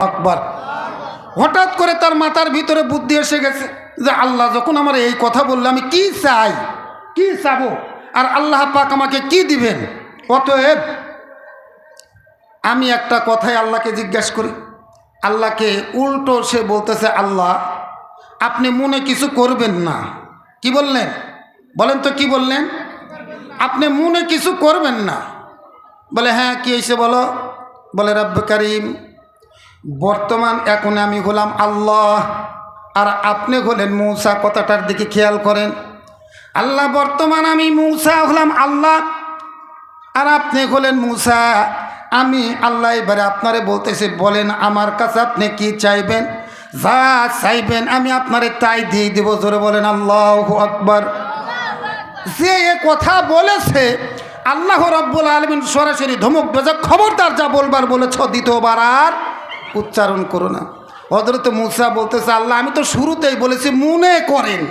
আকবার। হঠাৎ করে তার মাথার ভিতরে বুদ্ধি এসে গেছে যে আল্লাহ যখন আমার এই কথা বললে আমি কি চাই? কি চাবো? আর আল্লাহ পাক আমাকে কি দিবেন? অতএব আমি একটা কথাই আল্লাহকে জিজ্ঞেস করি। আল্লাহকে উল্টো সে বলতেছে, আল্লাহ, আপনি মনে কিছু করবেন না। কি বললেন? বলেন তো কি বললেন? আপনি মনে কিছু করবেন না। বলে হ্যাঁ কি হয়েছে বলো? বলে রব্ব করিম বর্তমান এখন আমি হলাম আল্লাহ। আর আপনি হলেন মৌসা, কথাটার দিকে খেয়াল করেন। আল্লাহ, বর্তমান আমি মৌসা হলাম আল্লাহ। আর আপনি হলেন মুসা। আমি আল্লাহ এবারে আপনারে বলতেছি, বলেন আমার কাছে আপনি কি চাইবেন? যা চাইবেন আমি আপনারে তাই দিয়ে দেব। জোরে বলেন, আল্লাহ আকবর। যে এ কথা বলেছে, আল্লাহ রব্বুল আলমিন সরাসরি ধমক বেজা খবরদার যা বলবার বলেছ দ্বিতীয়বার আর উচ্চারণ করো না। হজরত মুসা বলতেছে, আল্লাহ, আমি তো শুরুতেই বলেছি মনে করেন।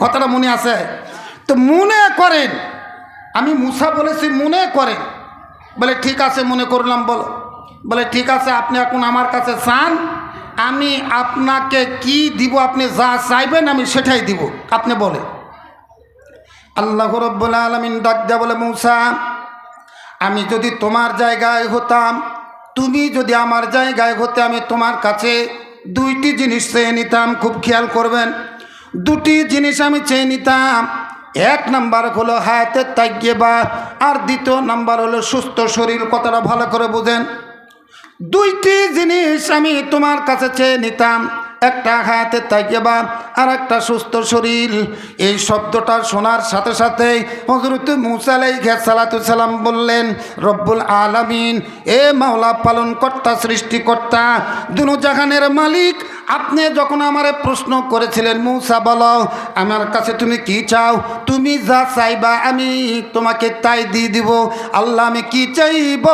কথাটা মনে আছে? তো মনে করেন। আমি মুসা বলেছি মনে করেন। বলে, ঠিক আছে, মনে করলাম, বলো। বলে, ঠিক আছে, আপনি এখন আমার কাছে চান, আমি আপনাকে কি দিব, আপনি যা চাইবেন, আমি সেটাই দিব। আপনি বলে আল্লাহ রব্বুল আলমিন ডাক দেয়া বলে, মৌসা, আমি যদি তোমার জায়গায় হতাম তুমি যদি আমার জায়গায় হতে আমি তোমার কাছে দুইটি জিনিস চেয়ে নিতাম, খুব খেয়াল করবেন। দুটি জিনিস আমি চেয়ে নিতাম। এক নাম্বার হলো হায়াতের তাগ্যে বা আর দ্বিতীয় নাম্বার হলো সুস্থ শরীর, কথাটা ভালো করে বোঝেন। দুইটি জিনিস আমি তোমার কাছে চেয়ে নিতাম। একটা হাতে তাইকেবা আর একটা সুস্থ শরীর। এই শব্দটা শোনার সাথে সাথে হজরত মুসালাই সালাম বললেন, রব্বুল আলামিন, এ মাওলা পালন কর্তা সৃষ্টিকর্তা, দুনো জাহানের মালিক আপনি যখন আমারে প্রশ্ন করেছিলেন, মৌসা, বলো, আমার কাছে তুমি কি চাও? তুমি যা চাইবা আমি তোমাকে তাই দিয়ে দিব। আল্লাহ, আমি কি চাইব?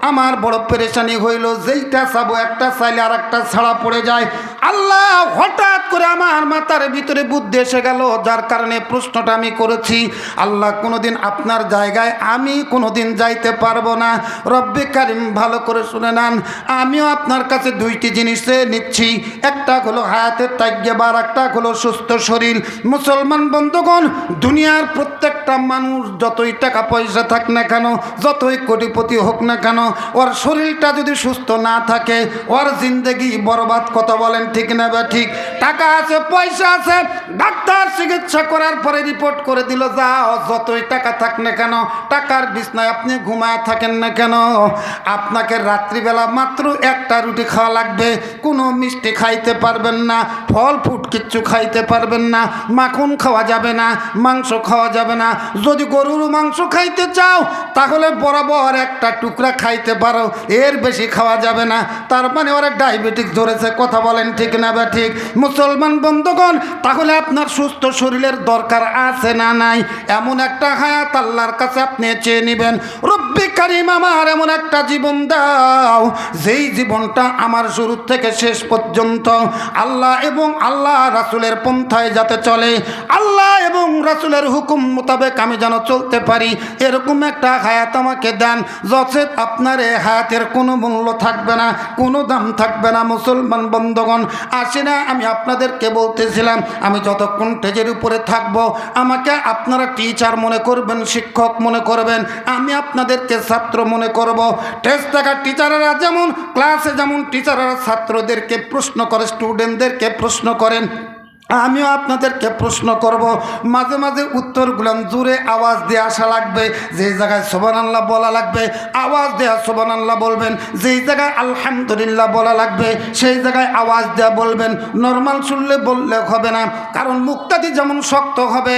আমার বড় পেরেশানি হইল, যেইটা চাবো একটা চাইলে আর একটা ছাড়া পড়ে যায়। আল্লাহ হঠাৎ করে আমার মাথার ভিতরে বুদ্ধি এসে গেল, যার কারণে প্রশ্নটা আমি করেছি, আল্লাহ কোনোদিন আপনার জায়গায় আমি কোনোদিন যাইতে পারব না। রব্বে কারিম, ভালো করে শুনে নেন। আমিও আপনার কাছে দুইটি জিনিসে নিচ্ছি। একটা হলো হায়াতের তাগ্যে বার একটা হলো সুস্থ শরীর। মুসলমান বন্ধুগণ, দুনিয়ার প্রত্যেকটা মানুষ যতই টাকা পয়সা থাক না কেন, যতই কোটিপতি হোক না কেন, ওর শরীরটা যদি সুস্থ না থাকে, ওর জিন্দগি বরবাদ, কথা বলেন ঠিক না বা ঠিক? টাকা আছে, পয়সা আছে, ডাক্তার চিকিৎসা করার পরে রিপোর্ট করে দিল যা যতই টাকা থাক না কেন, টাকার বিছনায় আপনি ঘুমায় থাকেন না কেন? আপনাকে রাত্রিবেলা মাত্র একটা রুটি খাওয়া লাগবে, কোনো মিষ্টি খাইতে পারবেন না, ফল ফুট কিচ্ছু খাইতে পারবেন না, মাখন খাওয়া যাবে না, মাংস খাওয়া যাবে না। যদি গরুর মাংস খাইতে চাও, তাহলে বরাবর একটা টুকরা খাইতে পারো, এর বেশি খাওয়া যাবে না। তার মানে ওরা ডায়াবেটিস ধরেছে, কথা বলেন ঠিক না বা ঠিক? মুসলমান বন্ধুগণ, তাহলে আপনার সুস্থ শরীরের দরকার আছে না নাই? এমন একটা হায়াত আল্লাহর কাছে আপনি চেয়ে নেবেন। রব্বি কারিম আমার এমন একটা জীবন দাও। যেই জীবনটা আমার শুরু থেকে শেষ পর্যন্ত আল্লাহ এবং আল্লাহ রাসুলের পন্থায় যাতে চলে, আল্লাহ এবং রাসুলের হুকুম মোতাবেক আমি যেন চলতে পারি, এরকম একটা হায়াত আমাকে দেন যথেত আপনার এ হায়াতের কোনো মূল্য থাকবে না, কোনো দাম থাকবে না, মুসলমান বন্ধগণ। আসি না, আমি আপনাদেরকে বলতেছিলাম, আমি যতক্ষণ টেজের উপরে থাকব, আমাকে আপনারা টিচার মনে করবেন, শিক্ষক মনে করবেন, আমি আপনাদেরকে ছাত্র মনে করব। টেস্ট থাকা টিচাররা যেমন ক্লাসে যেমন টিচাররা ছাত্রদেরকে প্রশ্ন করে স্টুডেন্টদেরকে প্রশ্ন করেন। আমিও আপনাদেরকে প্রশ্ন করব। মাঝে মাঝে উত্তরগুলাম জুড়ে আওয়াজ দিয়ে আসা লাগবে। যেই জায়গায় সোবান আল্লাহ বলা লাগবে, আওয়াজ দেওয়া সোবান আল্লাহ বলবেন। যেই জায়গায় আলহামদুলিল্লাহ বলা লাগবে, সেই জায়গায় আওয়াজ দেওয়া বলবেন। নর্মাল শুনলে বললে হবে না, কারণ মুক্তাদি যেমন শক্ত হবে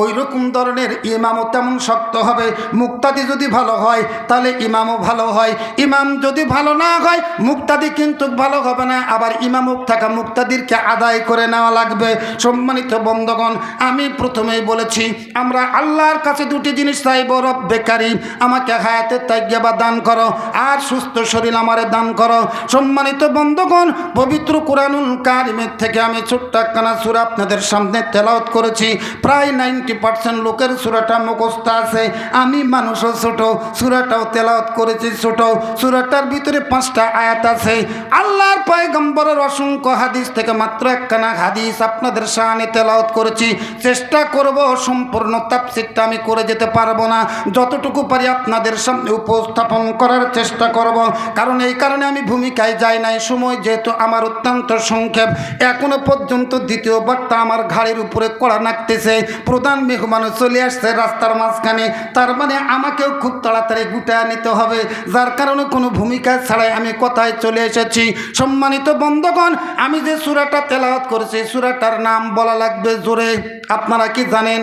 ওই রকম ধরনের ইমামও তেমন শক্ত হবে। মুক্তাদি যদি ভালো হয়, তাহলে ইমামও ভালো হয়। ইমাম যদি ভালো না হয়, মুক্তাদি কিন্তু ভালো হবে না। আবার ইমামক থাকা মুক্তাদিরকে আদায় করে নেওয়া লাগবে। লাগবে সম্মানিত বন্ধগণ, আমি প্রথমেই বলেছি, আমরা আল্লাহর কাছে দুটি জিনিস চাইব, রব বেকারি, আমাকে হায়াতের তাইজ্ঞা দান করো, আর সুস্থ শরীর আমারে দান করো। সম্মানিত বন্ধগণ, পবিত্র কোরআনুল কারিমের থেকে আমি ছোট্ট একখানা সুরা আপনাদের সামনে তেলাওত করেছি। প্রায় নাইনটি পার্সেন্ট লোকের সুরাটা মুখস্থ আছে। আমি মানুষও ছোট, সুরাটাও তেলাওত করেছি ছোট। সুরাটার ভিতরে পাঁচটা আয়াত আছে। আল্লাহর পয়গম্বরের অসংখ্য হাদিস থেকে মাত্র একখানা হাদিস আপনাদের সামনে তেলাওত করেছি। চেষ্টা করব সম্পূর্ণ তাপসিরটা আমি করে যেতে পারব না। যতটুকু পারি আপনাদের সামনে উপস্থাপন করার চেষ্টা করব। কারণ এই কারণে আমি ভূমিকায় যাই নাই। সময় যেহেতু আমার অত্যন্ত সংক্ষেপ, এখনও পর্যন্ত দ্বিতীয় বার্তা আমার ঘাড়ির উপরে কড়া নাকতেছে। প্রধান মেহমানও চলে আসছে রাস্তার মাঝখানে। তার মানে আমাকেও খুব তাড়াতাড়ি গুটায় নিতে হবে। যার কারণে কোনো ভূমিকা ছাড়াই আমি কথায় চলে এসেছি। সম্মানিত বন্ধগণ, আমি যে সুরাটা তেলাওয়াত করেছি সুরাটার নাম বলা লাগবে জোরে। আপনারা কি জানেন?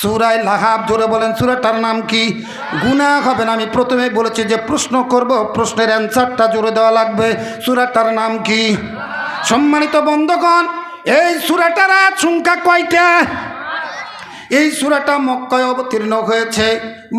সুরায় লাহাব জোরে বলেন, সুরাটার নাম কি? গুণা হবে না, আমি প্রথমে বলেছি যে প্রশ্ন করব, প্রশ্নের অ্যান্সারটা জোরে দেওয়া লাগবে। সুরাটার নাম কি? সম্মানিত বন্ধগণ, এই সুরাটার সংখ্যা কয়টা? এই সুরাটা মক্কায় অবতীর্ণ হয়েছে।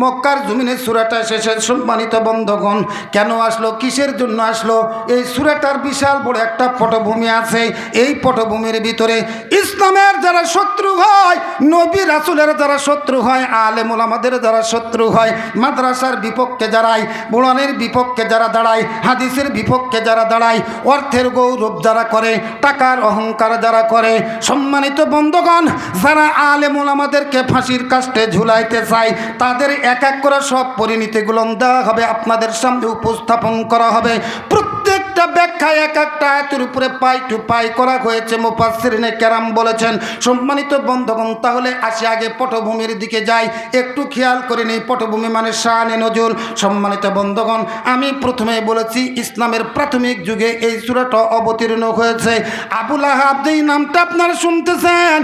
মক্কার জমিনে সুরাটা শেষে সম্মানিত বন্ধগণ, কেন আসলো, কিসের জন্য আসলো? এই সুরাটার বিশাল বড় একটা পটভূমি আছে। এই পটভূমির ভিতরে ইসলামের যারা শত্রু হয়, নবী রাসুলের যারা শত্রু হয়, আলেমুল আমাদের যারা শত্রু হয়, মাদ্রাসার বিপক্ষে যারাই বুড়ানের বিপক্ষে যারা দাঁড়ায়, হাদিসের বিপক্ষে যারা দাঁড়ায়, অর্থের গৌরব যারা করে, টাকার অহংকার যারা করে, সম্মানিত বন্ধগণ, যারা আলেমুল আমাদেরকে ফাঁসির কাস্টে ঝুলাইতে চায়, তাদের এক এক করে সব পরিণতিগুলো দেওয়া হবে আপনাদের সামনে উপস্থাপন করা হবে। প্রত্যেকটা ব্যাখ্যা এক একটা আয়তের উপরে পাই টু পাই করা হয়েছে। মুপাসিরিনে ক্যারাম বলেছেন, সম্মানিত বন্ধগণ, তাহলে আসি আগে পটভূমির দিকে যাই। একটু খেয়াল করে নেই, পটভূমি মানে শাহানে নজরুল সম্মানিত বন্ধগণ, আমি প্রথমে বলেছি, ইসলামের প্রাথমিক যুগে এই চূড়াটা অবতীর্ণ হয়েছে। আবুল আহাব যেই নামটা আপনারা শুনতেছেন,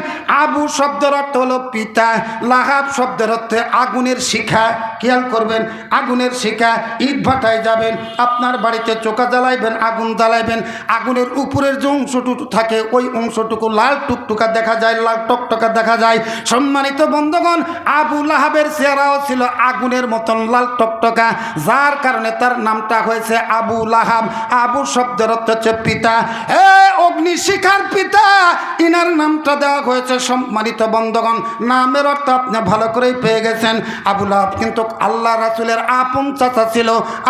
আবু শব্দের অর্থ হলো পিতা, লাহাব শব্দের অর্থে আগুনের শিখা। খেয়াল করবেন, আগুনের শিখা, ইট ভাটায় যাবেন, আপনার বাড়িতে চোখা জ্বালাইবেন আগুন জ্বালাইবেন, আগুনের উপরের যে অংশটুকু থাকে, ওই অংশটুকু লাল টুকটুকা দেখা যায়, লাল টকটকা দেখা যায়। সম্মানিত বন্ধগণ, আবু লাহাবের চেহারাও ছিল আগুনের মতন লাল টকটকা, যার কারণে তার নামটা হয়েছে আবু লাহাব। আবু শব্দের অর্থ হচ্ছে পিতা। এ অগ্নিশিখার পিতা! ইনার নামটা দেওয়া হয়েছে, সম্মানিত বন্ধগণ, নামের অর্থ আপনি ভালো করেই পেয়ে গেছেন। আবু লাহাব কিন্তু আল্লাহ রাসুলের আপন চাচা ছিল।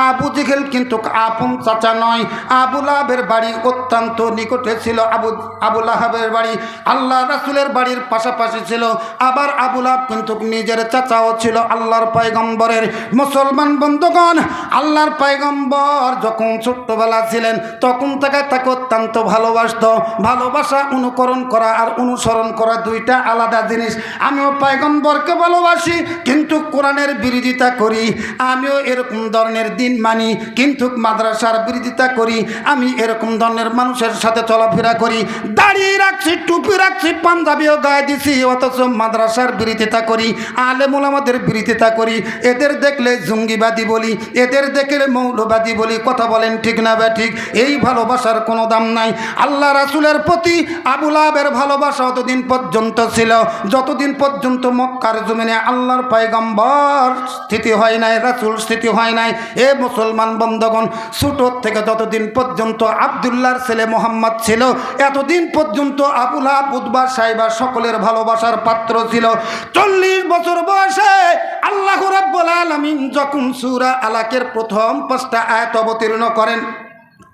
আবু জিহেল কিন্তু আপন চাচা নয়। আবু লাহাবের বাড়ি অত্যন্ত নিকটে ছিল। আবু আবু লাহাবের বাড়ি আল্লাহ রাসুলের বাড়ির পাশাপাশি ছিল। আবার আবু লাহাব কিন্তু নিজের চাচাও ছিল আল্লাহর পয়গম্বরের মুসলমান বন্ধুগণ। আল্লাহর পয়গম্বর যখন ছোট্টবেলা ছিলেন, তখন থেকে তাকে অত্যন্ত ভালোবাসত। ভালোবাসা অনুকরণ করা আর অনুসরণ করা দুইটা আলাদা জিনিস। আমিও পয়গম্বরকে ভালোবাসি, কিন্তু কোরআনের বিরোধিতা করি। আমিও এরকম ধরনের দিন মানি, কিন্তু মাদ্রাসার বিরোধিতা করি, আমি এরকম ধরনের মানুষের সাথে চলাফেরা করি। দাঁড়িয়ে রাখছি, টুপি রাখছি, পাঞ্জাবিও গায়ে দিছি, অথচ মাদ্রাসার বিরোধিতা করি, আলেমুল আমাদের বিরোধিতা করি। এদের দেখলে জঙ্গিবাদী বলি, এদের দেখলে মৌলবাদী বলি, কথা বলেন ঠিক না বা ঠিক, এই ভালোবাসার কোনো দাম নাই। আল্লাহ রাসুলের প্রতি আবুল আবের ভালোবাসা অতদিন পর্যন্ত ছিল, যতদিন পর্যন্ত মক্কার জমিনে আল্লাহর পায়গম্বর স্থিতি হয় নাই, রাসুল স্থিতি হয় নাই। এ মুসলমান বন্ধগণ ছোটোর থেকে যতদিন পর্যন্ত আবদুল্লার ছেলে মোহাম্মদ ছিল, এতদিন পর্যন্ত আবুল বুধবার সাহেবা সকলের ভালোবাসার পাত্র ছিল। চল্লিশ বছর বয়সে আল্লাহ রাব্বুল আলমিন যখন সুরা আলাকের প্রথম পাঁচটা আয়ত অবতীর্ণ করেন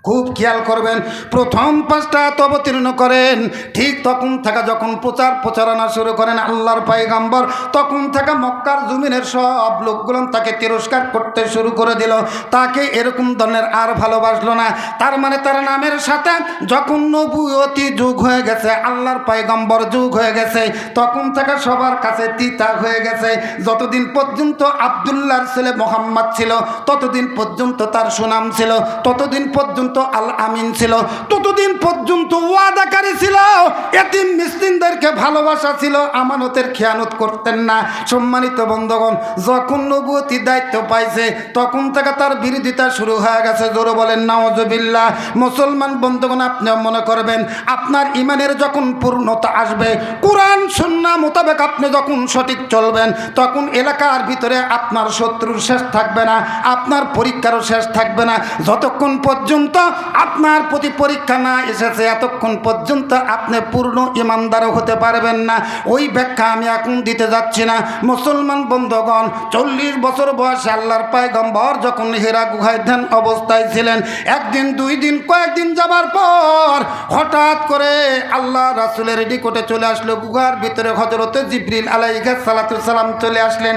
খুব খেয়াল করবেন, প্রথম পাঁচটা আয়াত অবতীর্ণ করেন, ঠিক তখন থাকা যখন প্রচার প্রচারণা শুরু করেন আল্লাহর পাইগাম্বর তখন থাকা মক্কার জমিনের সব লোকগুলো তাকে তিরস্কার করতে শুরু করে দিল। তাকে এরকম ধরনের আর ভালোবাসলো না। তার মানে তার নামের সাথে যখন নবুয়তি যুগ হয়ে গেছে, আল্লাহর পাইগম্বর যুগ হয়ে গেছে, তখন থেকে সবার কাছে তিতা হয়ে গেছে। যতদিন পর্যন্ত আবদুল্লাহর ছেলে মোহাম্মদ ছিল, ততদিন পর্যন্ত তার সুনাম ছিল, ততদিন পর্যন্ত পর্যন্ত আল আমিন ছিল, ততদিন পর্যন্ত ওয়াদাকারী ছিল, এতিম মিসকিনদেরকে ভালোবাসা ছিল, আমানতের খেয়ানত করতেন না। সম্মানিত বন্ধগণ, যখন নবুয়তি দায়িত্ব পাইছে, তখন থেকে তার বিরোধিতা শুরু হয়ে গেছে। জোরে বলেন নওয়াজবিল্লাহ মুসলমান বন্ধগণ, আপনিও মনে করবেন, আপনার ইমানের যখন পূর্ণতা আসবে, কোরআন, সুন্না মোতাবেক আপনি যখন সঠিক চলবেন, তখন এলাকার ভিতরে আপনার শত্রুর শেষ থাকবে না, আপনার পরীক্ষারও শেষ থাকবে না। যতক্ষণ পর্যন্ত আপনার প্রতি পরীক্ষা না এসেছে, এতক্ষণ পর্যন্ত আপনি পূর্ণ ইমানদারও হতে পারবেন না। ওই ব্যাখ্যা আমি এখন দিতে যাচ্ছি না। মুসলমান বন্ধগণ, চল্লিশ বছর বয়সে আল্লাহর পায়গম্বর যখন হেরা গুহায় ধ্যান অবস্থায় ছিলেন, একদিন, দুই দিন, কয়েকদিন যাবার পর হঠাৎ করে আল্লাহ রাসুলের নিকটে চলে আসলো। গুহার ভিতরে হজরতে জিবরিল আলাইকা সালাম চলে আসলেন।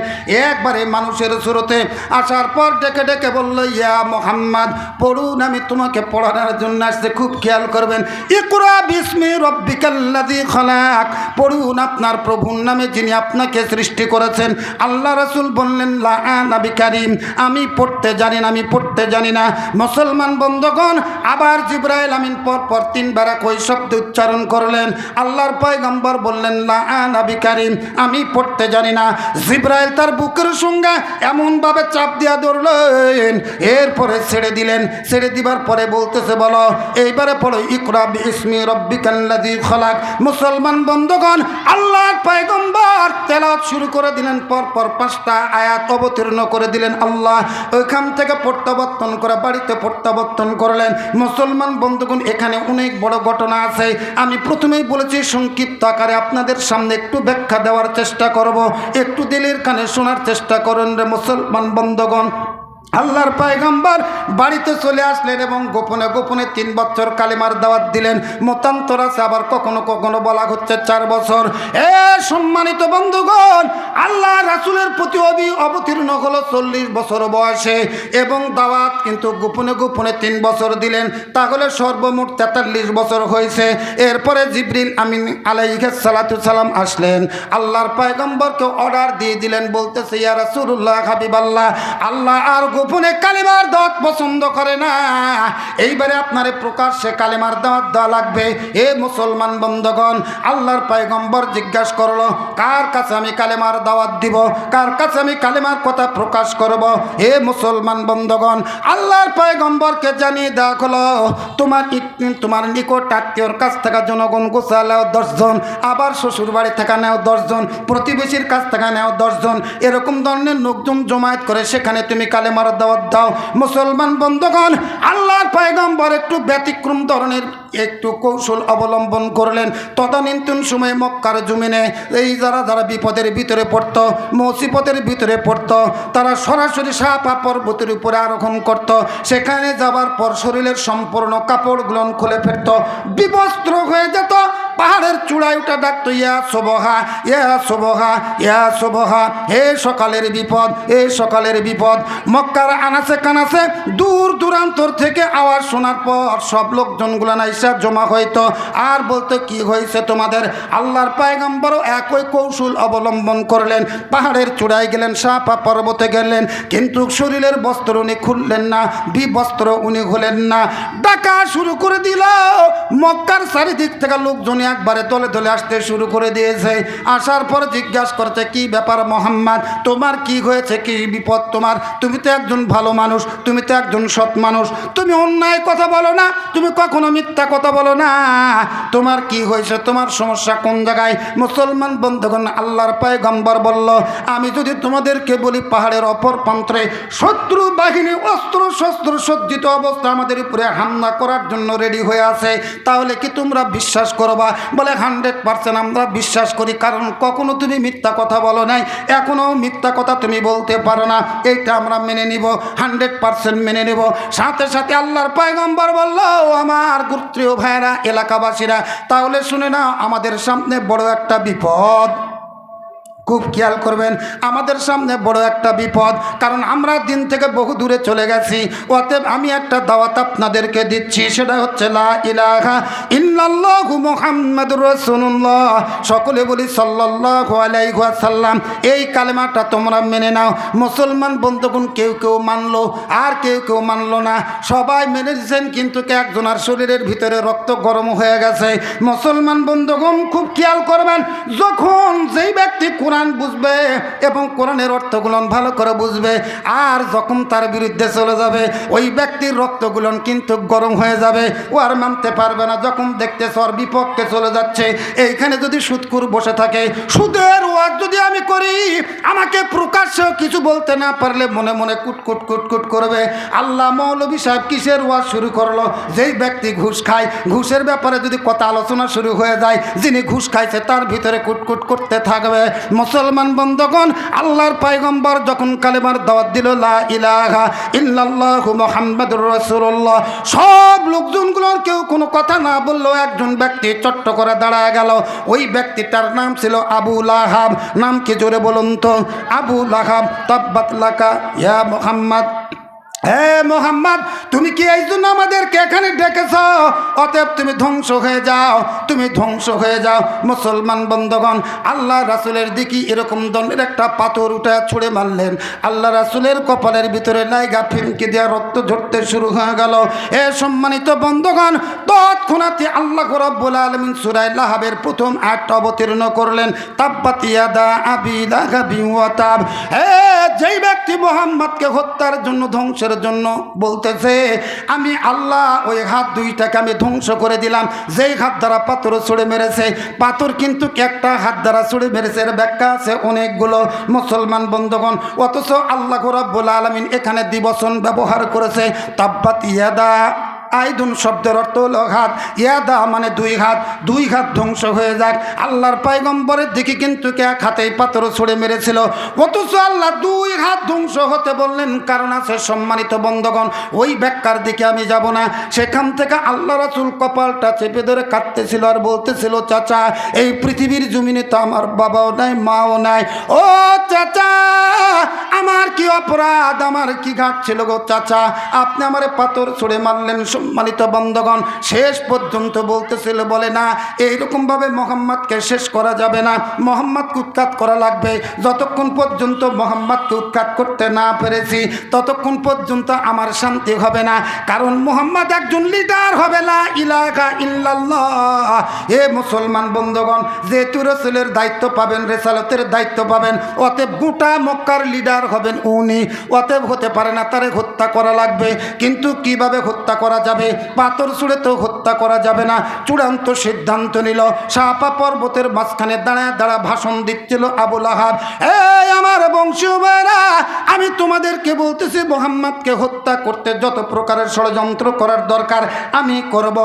একবারে মানুষের সুরতে আসার পর ডেকে ডেকে বলল, ইয়া মোহাম্মদ, পড়ুন, আমি তোমাকে পড়ানোর জন্য আসতে খুব খেয়াল করবেন। ইকুরা বিস্মি রব্বিকাল্লাদি খলাক। পড়ুন আপনার প্রভুর নামে যিনি আপনাকে সৃষ্টি করেছেন। আল্লাহ রাসুল বললেন লা নবী কারিম। আমি পড়তে জানি না, আমি পড়তে জানি না। মুসলমান বন্ধগণ, আবার জিব্রাইল আমিন পর পর তিনবার কই শব্দ উচ্চারণ করলেন। আল্লাহর পয়গম্বর বললেন লা নবী কারিম। আমি পড়তে জানি না। জিব্রাইল তার বুকের সঙ্গে এমনভাবে চাপ দিয়া ধরলেন। এরপরে ছেড়ে দিলেন। ছেড়ে দিবার পরে বলতেছে, বলো, এইবারে পড়ো, ইকরা ইসমি রব্বিকাল্লাযী খলাক। মুসলমান বন্ধগণ, আল্লাহর পয়গম্বর তেলাওয়াত শুরু করে দিলেন পর পর পাঁচটা আয়াত অবতীর্ণ করে দিলেন আল্লাহ। ওইখান থেকে প্রত্যাবর্তন করে বাড়িতে প্রত্যাবর্তন করলেন। মুসলমান বন্ধুগণ, এখানে অনেক বড় ঘটনা আছে। আমি প্রথমেই বলেছি, সংক্ষিপ্ত আকারে আপনাদের সামনে একটু ব্যাখ্যা দেওয়ার চেষ্টা করব। একটু দিলের কানে শোনার চেষ্টা করেন রে মুসলমান বন্ধগণ। আল্লাহর পায়গাম্বার বাড়িতে চলে আসলেন এবং গোপনে গোপনে তিন বছর কালিমার দাওয়াত দিলেন। মতান্তর আছে, আবার কখনো কখনো বলা হচ্ছে চার বছর। এ সম্মানিত বন্ধুগণ, আল্লাহ রাসুলের প্রতি অবি অবতীর্ণ হলো চল্লিশ বছর বয়সে এবং দাওয়াত কিন্তু গোপনে গোপনে তিন বছর দিলেন। তাহলে সর্বমোট তেতাল্লিশ বছর হয়েছে। এরপরে জিবরিল আমিন আলাইকে সালাতু সালাম আসলেন। আল্লাহর পায়গম্বরকে অর্ডার দিয়ে দিলেন, বলতেছে, ইয়া রাসূলুল্লাহ হাবিবাল্লাহ, আল্লাহ আর গোপনে কালিমার দাওয়াত পছন্দ করে না। এইবারে আপনারে প্রকাশ্যে কালিমার দাওয়াত দেওয়া লাগবে। এ মুসলমান বন্ধগণ, আল্লাহর পায়গম্বর জিজ্ঞাসা করল, কার কাছে আমি কালেমার দাওয়াত দিব? কার কাছে আমি কালেমার কথা প্রকাশ করব? এ মুসলমান বন্ধগণ, আল্লাহর পায়গম্বরকে জানিয়ে দেওয়া হলো, তোমার তোমার নিকট আত্মীয়র কাছ থেকে জনগণ গোছালেও দশজন আবার শ্বশুর বাড়ি থেকে নেও দশজন প্রতিবেশীর কাছ থেকে নেও দশজন এরকম ধরনের লোকজন জমায়েত করে সেখানে তুমি কালেমার দাওয়াত দাও। মুসলমান বন্ধগণ, আল্লাহর পায়গম্বর একটু ব্যতিক্রম ধরনের একটু কৌশল অবলম্বন করলেন। তদানীন্তন সময়ে মক্কার জমিনে এই যারা যারা বিপদের ভিতরে পড়ত, মুসিবতের ভিতরে পড়ত, তারা সরাসরি সাপা পর্বতের উপরে আরোহণ করত। সেখানে যাবার পর শরীরের সম্পূর্ণ কাপড়গুলো খুলে ফেলত। বিবস্ত্র হয়ে যেত পাহাড়ের চূড়ায় উঠা ডাকতো, ইয়া সোবহা ইয়া সোবহা ইয়া সোবহা, হে সকালের বিপদ, হে সকালের বিপদ। মক্কার আনাসে কানাসে দূর দূরান্তর থেকে আওয়াজ শোনার পর সব লোকজনগুলো না নাইসা জমা হইতো। আর বলতো কি হয়েছে তোমাদের? আল্লাহর পায়গম্বরও একই কৌশল অবলম্বন করলেন। পাহাড়ের চূড়ায় গেলেন, সাপা পর্বতে গেলেন, কিন্তু শরীরের বস্ত্র উনি খুললেন না, বিবস্ত্র উনি হলেন না। ডাকা শুরু করে দিল। মক্কার চারিদিক থেকে লোকজন একবারে দলে দলে আসতে শুরু করে দিয়েছে। আসার পর জিজ্ঞাসা করছে, কি ব্যাপার মোহাম্মদ? তোমার কি হয়েছে? কি বিপদ তোমার? তুমি তো একজন ভালো মানুষ, তুমি তো একজন সৎ মানুষ। তুমি অন্যায় কথা বলো না, তুমি কখনো মিথ্যা কথা বলো না। তোমার কি হয়েছে? তোমার সমস্যা কোন জায়গায়? মুসলমান বন্ধুগণ, আল্লাহর পায়গম্বর বলল, আমি যদি তোমাদেরকে বলি, পাহাড়ের অপর প্রান্তে শত্রু বাহিনী অস্ত্র শস্ত্র সজ্জিত অবস্থা আমাদের উপরে হামলা করার জন্য রেডি হয়ে আছে, তাহলে কি তোমরা বিশ্বাস করবা বলে হান্ড্রেড পার্সেন্ট আমরা বিশ্বাস করি, কারণ কখনো তুমি মিথ্যা কথা বলো নাই এখনও মিথ্যা কথা তুমি বলতে পারো না। এইটা আমরা মেনে নিব, হান্ড্রেড পার্সেন্ট মেনে নেব। সাথে সাথে আল্লাহর পায়গম্বর বলল আমার গোত্রীয় ভাইয়েরা, এলাকাবাসীরা, তাহলে শুনে না আমাদের সামনে বড় একটা বিপদ। খুব খেয়াল করবেন, আমাদের সামনে বড় একটা বিপদ, কারণ আমরা দিন থেকে বহু দূরে চলে গেছি, অতএব আমি একটা দাওয়াত আপনাদেরকে দিচ্ছি, সেটা হচ্ছে সকলে বলি ওয়াসাল্লাম, এই কালেমাটা তোমরা মেনে নাও। মুসলমান বন্ধুগণ কেউ কেউ মানলো, আর কেউ কেউ মানলো না। সবাই মেনে দিয়েছেন কিন্তু একজনের শরীরের ভিতরে রক্ত গরম হয়ে গেছে। মুসলমান বন্ধুগণ, খুব খেয়াল করবেন, যখন যেই ব্যক্তি কোরআন বুঝবে এবং কোরআনের অর্থগুলো ভালো করে বুঝবে, আর যখন তার বিরুদ্ধে চলে যাবে, ওই ব্যক্তির রক্তগুলো কিন্তু গরম হয়ে যাবে, ও আর মানতে পারবে না। যখন দেখতেছে ওর বিপক্ষে চলে যাচ্ছে, এইখানে যদি সুদকুর বসে থাকে, সুদের ওয়াজ যদি আমি করি, আমাকে প্রকাশ্যেও কিছু বলতে না পারলে মনে মনে কুটকুট কুটকুট করবে। আল্লাহ মৌলবী সাহেব কিসের ওয়াজ শুরু করল? যেই ব্যক্তি ঘুষ খায়, ঘুষের ব্যাপারে যদি কথা আলোচনা শুরু হয়ে যায়, যিনি ঘুষ খাইছে তার ভিতরে কুটকুট করতে থাকবে। মুসলমান বন্ধগণ, আল্লাহর পায়গম্বর যখন কালেমার দাওয়াত দিল, লা ইলাহা ইল্লাল্লাহু মুহাম্মাদুর রাসূলুল্লাহ, সব লোকজনগুলোর কেউ কোনো কথা না বলল একজন ব্যক্তি চট্ট করে দাঁড়ায় গেল। ওই ব্যক্তিটার নাম ছিল আবু লাহাব। নাম কি জোরে বলুন তো? আবু লাহাব, তাব্বাত লাকা, ইয়া মুহাম্মদ। হে মোহাম্মদ, তুমি কি এই জন্য আমাদেরকে এখানে ডেকেছ? অতএব তুমি ধ্বংস হয়ে যাও, তুমি ধ্বংস হয়ে যাও। মুসলমান বন্ধগণ, আল্লাহ রাসুলের দিকে এরকম দণ্ডের একটা পাথর উঠে ছুঁড়ে মারলেন। আল্লাহ রাসুলের কপালের ভিতরে লাইগা ফিনকি দেওয়া রক্ত ঝরতে শুরু হয়ে গেল। এ সম্মানিত বন্ধগণ তৎক্ষণাতে আল্লাহ রব্বুল আলমিন সুরাই লাহাবের প্রথম আটটা অবতীর্ণ করলেন। তাব্বাতিয়াদা আবি হে যেই ব্যক্তি মোহাম্মদকে হত্যার জন্য ধ্বংসের জন্য বলতেছে, আমি আল্লাহ ওই হাত দুইটাকে আমি ধ্বংস করে দিলাম। যেই হাত দ্বারা পাথর ছুড়ে মেরেছে, পাথর কিন্তু একটা হাত দ্বারা ছুড়ে মেরেছে। এর ব্যাখ্যা আছে অনেকগুলো মুসলমান বন্ধগণ। অথচ আল্লাহ রব্বুল আলমিন এখানে দিবসন ব্যবহার করেছে, তাব্বাত ইয়াদা আইদুন শব্দের অর্থ হলো হাত ইয়াদা মানে দুই হাত দুই হাত ধ্বংস হয়ে যাক। আল্লাহর পায়গম্বরের দিকে কিন্তু এক হাতেই পাথর ছুড়ে মেরেছিল। অথচ আল্লাহ দুই হাত ধ্বংস হতে বললেন, কারণ আছে সম্মানিত বন্ধগণ, ওই ব্যাখ্যার দিকে আমি যাব না। সেখান থেকে আল্লাহ রাসুল কপালটা চেপে ধরে কাঁদতেছিল আর বলতেছিল, চাচা, এই পৃথিবীর জমিনে তো আমার বাবাও নাই, মাও নাই। ও চাচা, আমার কি অপরাধ? আমার কি ঘাট ছিল গো চাচা? আপনি আমার পাথর ছুড়ে মারলেন সম্মানিত বন্ধগণ, শেষ পর্যন্ত বলতেছিল, বলে না, এইরকমভাবে মোহাম্মদকে শেষ করা যাবে না। মোহাম্মদকে উৎখাত করা লাগবে। যতক্ষণ পর্যন্ত মোহাম্মদকে উৎখাত করতে না পেরেছি, ততক্ষণ পর্যন্ত আমার শান্তি হবে না। কারণ মোহাম্মদ একজন লিডার হবে না ইলাকা ইল্লাল্লাহ। এ মুসলমান বন্ধগণ, যেহেতু রসুলের দায়িত্ব পাবেন, রেসালতের দায়িত্ব পাবেন, অতএব গোটা মক্কার লিডার হবেন উনি। অতএব হতে পারে না, তারে হত্যা করা লাগবে। কিন্তু কীভাবে হত্যা করা যাবে? পাথর ছুড়ে তো হত্যা করা যাবে না। চূড়ান্ত সিদ্ধান্ত নিল। সাপা পর্বতের মাঝখানে দাঁড়ায় দাঁড়া ভাষণ দিচ্ছিল আবুল আহাব। এই আমার বংশীয় ভাইরা আমি তোমাদেরকে বলতেছি, মোহাম্মদকে হত্যা করতে যত প্রকারের ষড়যন্ত্র করার দরকার আমি করব।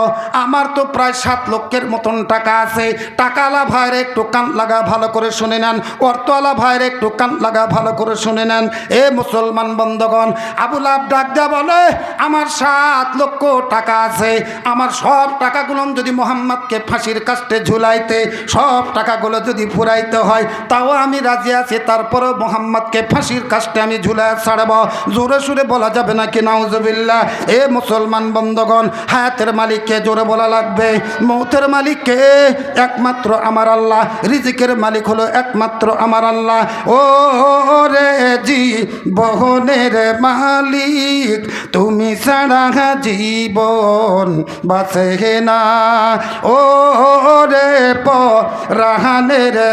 আমার তো প্রায় সাত লক্ষের মতন টাকা আছে। টাকাওয়ালা ভাইয়ের একটু কান লাগা ভালো করে শুনে নেন। অর্থওয়ালা ভাইয়ের একটু কান লাগা ভালো করে শুনে নেন। এ মুসলমান বন্ধগণ, আবুল আব ডাক বলে, আমার সাত লক্ষ টাকা আছে, আমার সব টাকাগুলো যদি মোহাম্মদকে ফাঁসির কাস্টে ঝুলাইতে, সব টাকাগুলো যদি ফুরাইতে হয়, তাও আমি রাজি আছি, তারপরেও মোহাম্মদকে ফাঁসির কাস্টে আমি ঝুলাই ছাড়ব। জোরে সুরে বলা যাবে না কি নাউজবিল্লা এ মুসলমান বন্ধগণ, হায়াতের মালিককে জোরে বলা লাগবে। মৌতের মালিককে একমাত্র আমার আল্লাহ, রিজিকের মালিক হলো একমাত্র আমার আল্লাহ। ও রে জি, বহনের মালিক, তুমি ছাড়া জীবন বাঁচে না। ও রে প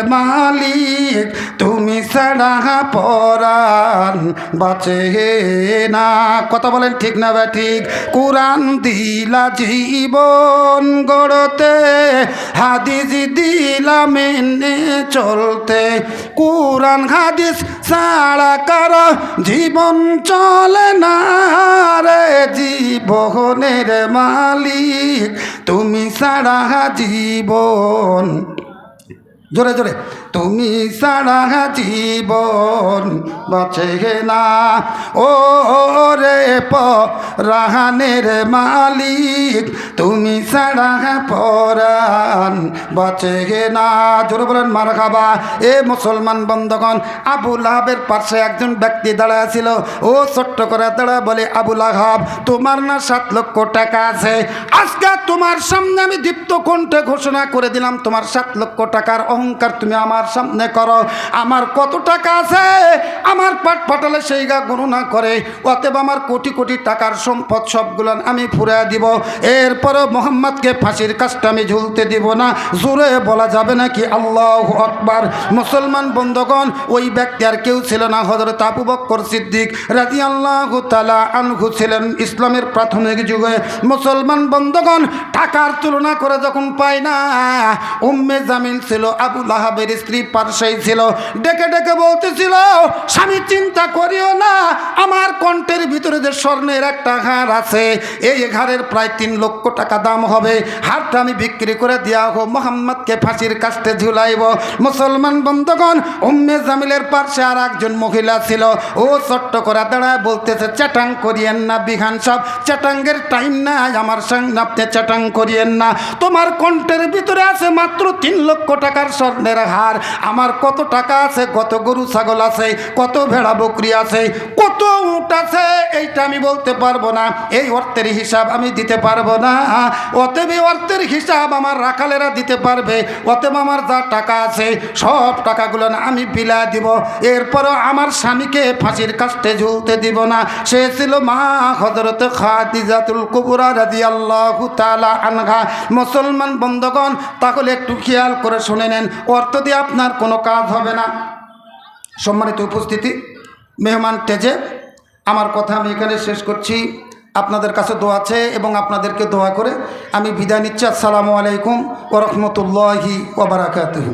মালিক, তুমি ছাড়া পরাণ বাঁচে না। কথা বলেন ঠিক না বা ঠিক। কোরআন দিলা জীবন গড়তে, হাদিস দিলা মেনে চলতে। কোরআন, হাদিস ছাড়া কার জীবন চলে না রে। জীবনের মালিক তুমি সারা জীবন। জোরে জোরে। তুমি সারা জীবন বাঁচে না। ও রে প রাহানের মালিক, তুমি সারা পরান বাঁচে না। জোরে বলেন মার খাবা এ মুসলমান বন্ধগণ, আবু লাহাবের পাশে একজন ব্যক্তি দাঁড়ায় ছিল ও ছোট্ট করে দাঁড়া বলে, আবু লাহাব, তোমার না সাত লক্ষ টাকা আছে। আজকে তোমার সামনে আমি দীপ্ত কণ্ঠে ঘোষণা করে দিলাম, তোমার সাত লক্ষ টাকার অহংকার তুমি আমার সামনে করো। আমার কত টাকা আছে? আমার পাট পাটালে সেই গা গণনা করে। অতএব আমার কোটি কোটি টাকার সম্পদ সবগুলো আমি ফুরে দিব। এরপরে মোহাম্মদকে ফাঁসির কাজটা আমি ঝুলতে দিব না। জোরে বলা যাবে নাকি? আল্লাহ আকবার। মুসলমান বন্ধগণ, ওই ব্যক্তি আর কেউ ছিল না। হজরত আবু বক্কর সিদ্দিক রাজি আল্লাহ তালা আনহু ছিলেন ইসলামের প্রাথমিক যুগে। মুসলমান বন্ধগণ, টাকার তুলনা করে যখন পায় না, উম্মে জামিল ছিল আবু লাহাবের স্ত্রী পার্শ্বেই ছিল, ডেকে ডেকে বলতেছিল, স্বামী, চিন্তা করিও না, আমার কণ্ঠের ভিতরে যে স্বর্ণের একটা হার আছে, এই ঘাড়ের প্রায় তিন লক্ষ টাকা দাম হবে। হারটা আমি বিক্রি করে দেওয়া হোক, মোহাম্মদকে ফাঁসির কাছতে ঝুলাইব। মুসলমান বন্ধগণ, উম্মে জামিলের পার্শ্বে আর একজন মহিলা ছিল, ও চট্ট করে দাঁড়ায় বলতেছে চ্যাটাং করিয়েন না বিহান সব চ্যাটাঙ্গের টাইম নাই, আমার সঙ্গে আপনি চ্যাটাং করিয়েন না। তোমার কণ্ঠের ভিতরে আছে মাত্র তিন লক্ষ টাকার স্বর্ণের হার আমার কত টাকা আছে, কত গরু, ছাগল আছে, কত ভেড়া, বকরি আছে, কত উট আছে, এইটা আমি বলতে পারব না। এই অর্থের হিসাব আমি দিতে পারব না। অতএব এই অর্থের হিসাব আমার রাখালেরা দিতে পারবে। অতএব আমার যা টাকা আছে, সব টাকাগুলো না আমি বিলা দিব। এরপরও আমার স্বামীকে ফাঁসির কাস্টে ঝুলতে দিব না। সে ছিল মা হজরত খাদিজাতুল কুবুরা রাজি আল্লাহ আনঘা মুসলমান বন্ধগণ, তাহলে একটু খেয়াল করে শুনে নেন। অর্থ দিয়ে আপনার কোনো কাজ হবে না। সম্মানিত উপস্থিতি, মেহমান টেজে আমার কথা আমি এখানে শেষ করছি। আপনাদের কাছে দোয়া আছে এবং আপনাদেরকে দোয়া করে আমি বিদায় নিচ্ছি। আসসালামু আলাইকুম ওরহমতুল্লাহি ওবরাকাতহ